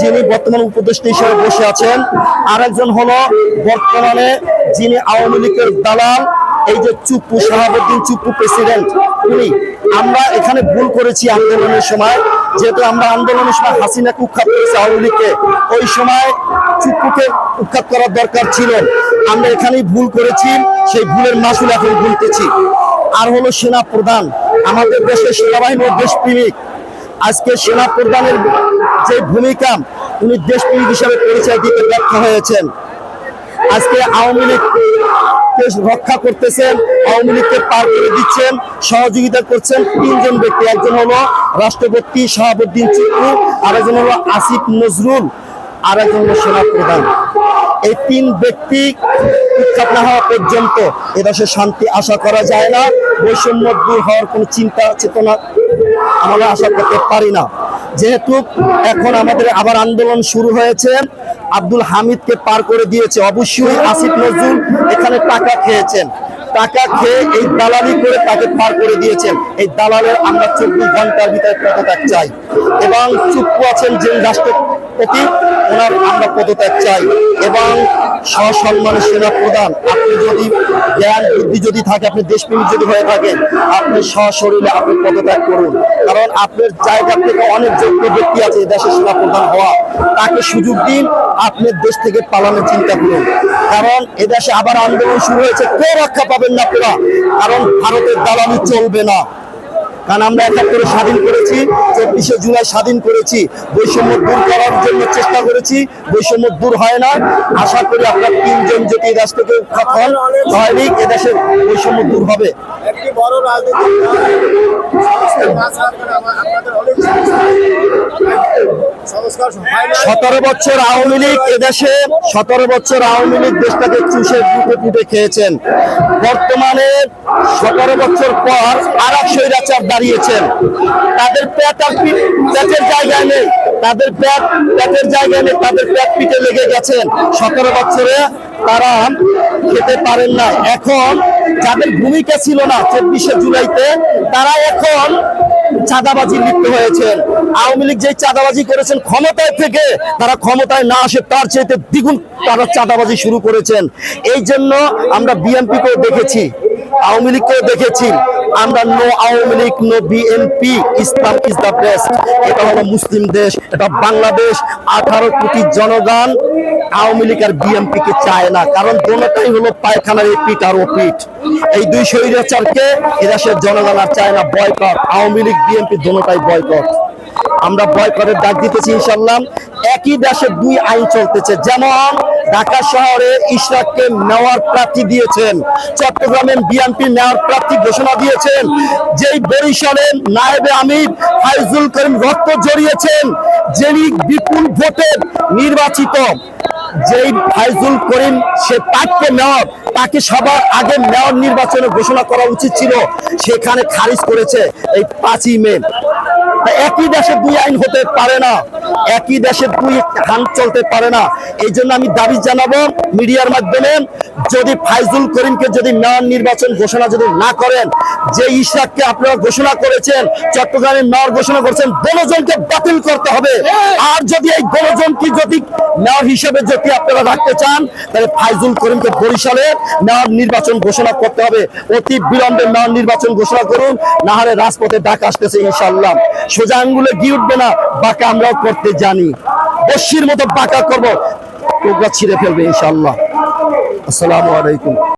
যিনি বর্তমান উপদেষ্টা হিসেবে বসে আছেন, আরেকজন হলো বর্তমানে যিনি আওয়ামী লীগের দালাল, এই যে চুপ্পু শাহাবুদ্দিন চুপ্পু প্রেসিডেন্ট, উনি। আমরা এখানে ভুল করেছি আন্দোলনের সময়, যেহেতু আমরা আন্দোলনের সময় হাসিনাকে উৎখাত করেছি আওয়ামী লীগকে, ওই সময় চুপ্পুকে উৎখাত করার দরকার ছিল। আমরা এখানেই ভুল করেছি, সেই ভুলের মাসুল এখন ভুলতেছি আর হলো সেনা প্রধান আমাদের দেশের সেনাবাহিনী ও দেশপ্রেমিক। আজকে সেনা প্রধানের যে ভূমিকা উনি দেশপ্রেমিক হিসাবে পরিচয় দিতে ব্যর্থ হয়েছেন। আজকে আওয়ামী লীগ কে রক্ষা করতেছেন, আওয়ামী লীগকে পার করে দিচ্ছেন, সহযোগিতা করছেন তিনজন ব্যক্তি। একজন হলো রাষ্ট্রপতি শাহাবুদ্দিন চিকু আরেকজন হলো আসিফ নজরুল আর একজন হলো সেনা প্রধান এই তিন ব্যক্তি উৎখাত না হওয়া পর্যন্ত এদেশে শান্তি আশা করা যায় না, বৈষম্য দূর হওয়ার কোনো চিন্তা, চেতনা আমরা আশা করতে পারি না। যেহেতু এখন আমাদের আবার আন্দোলন শুরু হয়েছে, আব্দুল হামিদকে পার করে দিয়েছে অবশ্যই আসিফ নজরুল এখানে টাকা খেয়েছেন। টাকা খেয়ে এই দালালি করে তাকে পার করে দিয়েছেন। এই দালালের আমরা চব্বিশ ঘণ্টার ভিতরে পদত্যাগ চাই। এবং চুপ আছেন যে রাষ্ট্রপতি ওনার আমরা পদত্যাগ চাই এবং সসম্মানে সেনা প্রধান আপনি যদি জ্ঞান, বুদ্ধি যদি থাকে, আপনি দেশপ্রেমিক যদি হয়ে থাকেন, আপনি সশরীরে আপনি পদত্যাগ করুন। কারণ আপনার জায়গা থেকে অনেক যোগ্য ব্যক্তি আছে দেশের সেনা প্রধান হওয়া। তাকে সুযোগ দিন, আপনি দেশ থেকে পালানোর চিন্তা করুন। কারণ এদেশে আবার আন্দোলন শুরু হয়েছে। কেউ রক্ষা পাবেন না আপনারা? কারণ ভারতের দালালি চলবে না। কারণ আমরা একাত্তরে স্বাধীন করেছি, চব্বিশে জুলাই স্বাধীন করেছি। বৈষম্য দূর করার জন্য চেষ্টা করেছি, বৈষম্য দূর হয় না। আশা করি আপনার তিনজন যদি এই দেশ থেকে উৎখাত হন হয়নি এদেশের বৈষম্য দূর হবে। একটি বড় রাজনৈতিক সতেরো বছর আওয়ামী লীগ এদেশে, সতেরো বছর আওয়ামী লীগ দেশটাকে চুষে ফুটে ফুটে খেয়েছেন। বর্তমানে সতেরো বছর পর আর এক স্বৈরাচার দাঁড়িয়েছেন। তাদের প্যাট আর পিঠ পেটের জায়গায় নেই। তাদের প্যাট পেটের জায়গায় নেই। তাদের প্যাট পিঠে লেগে গেছেন। সতেরো বছরে তারা খেতে পারেন না। এখন যাদের ভূমিকা ছিল না চব্বিশে জুলাইতে, তারা এখন চাঁদাবাজি লিপ্ত হয়েছেন আওয়ামী লীগ যে চাঁদাবাজি করেছেন ক্ষমতায় থেকে, তারা ক্ষমতায় না আসে, তার চাইতে দ্বিগুণ তারা চাঁদাবাজি শুরু করেছেন। এই জন্য আমরা বিএনপিকেও দেখেছি, আওয়ামী লীগকেও দেখেছি। আমরা no Awami League, no BNP Islam is the best. এটা হলো মুসলিম দেশ, এটা বাংলাদেশ। আঠারো কোটি জনগণ আওয়ামী লীগ আর বিএনপি কে চায় না, কারণ দোনোটাই হলো পায়খানার এই পিঠ আর ও পিঠ। এই দুই স্বৈরাচারকে এদেশের জনগণ আর চায় না, বয়কট। আওয়ামী লীগ বিএনপি দোনোটাই বয়কট। আমরা বয়কটের ডাক দিতেছি ইনশাল্লাহ একই দেশে দুই আইন চলতেছে, যেমন ঢাকা শহরে ইশরাককে নেওয়ার প্রার্থী দিয়েছেন। চট্টগ্রামে বিএনপি নেওয়ার প্রার্থী ঘোষণা দিয়েছেন। যেই বরিশালে নায়েবে আমির ফাইজুল করিম রক্ত জড়িয়েছেন, যিনি বিপুল ভোটে নির্বাচিত, যেই ফাইজুল করিম সে তাকে মেয়র তাকে সবার আগে মেয়র নির্বাচনে ঘোষণা করা উচিত ছিল, সেখানে খারিজ করেছে এই পাঁচই মে। একই দেশে দুই আইন হতে পারে না। একই দেশে দুই হান চলতে পারে না। এই জন্য আমি দাবি জানাব মিডিয়ার মাধ্যমে, যদি ফাইজুল করিমকে যদি মেয়র নির্বাচন ঘোষণা যদি না করেন, যে ইশাককে আপনারা ঘোষণা করেছেন, চট্টগ্রামের মেয়র ঘোষণা করেছেন, গণজনকে বাতিল করতে হবে। আর যদি এই গণজনকে যদি মেয়র হিসেবে যদি আপনারা রাখতে চান, তাহলে ফাইজুল করিমকে বরিশালে মেয়র নির্বাচন ঘোষণা করতে হবে। অতি বিলম্বে মেয়র নির্বাচন ঘোষণা করুন না হলে রাজপথে ডাক আসতেছে ইনশাল্লাহ সোজা আঙ্গুলে গিয়ে উঠবে না, বাঁকা আমরাও করতে জানি। বস্যির মতো বাঁকা করব। টুকরা ছিঁড়ে ফেলবে ইনশাল্লাহ আসসালামু আলাইকুম।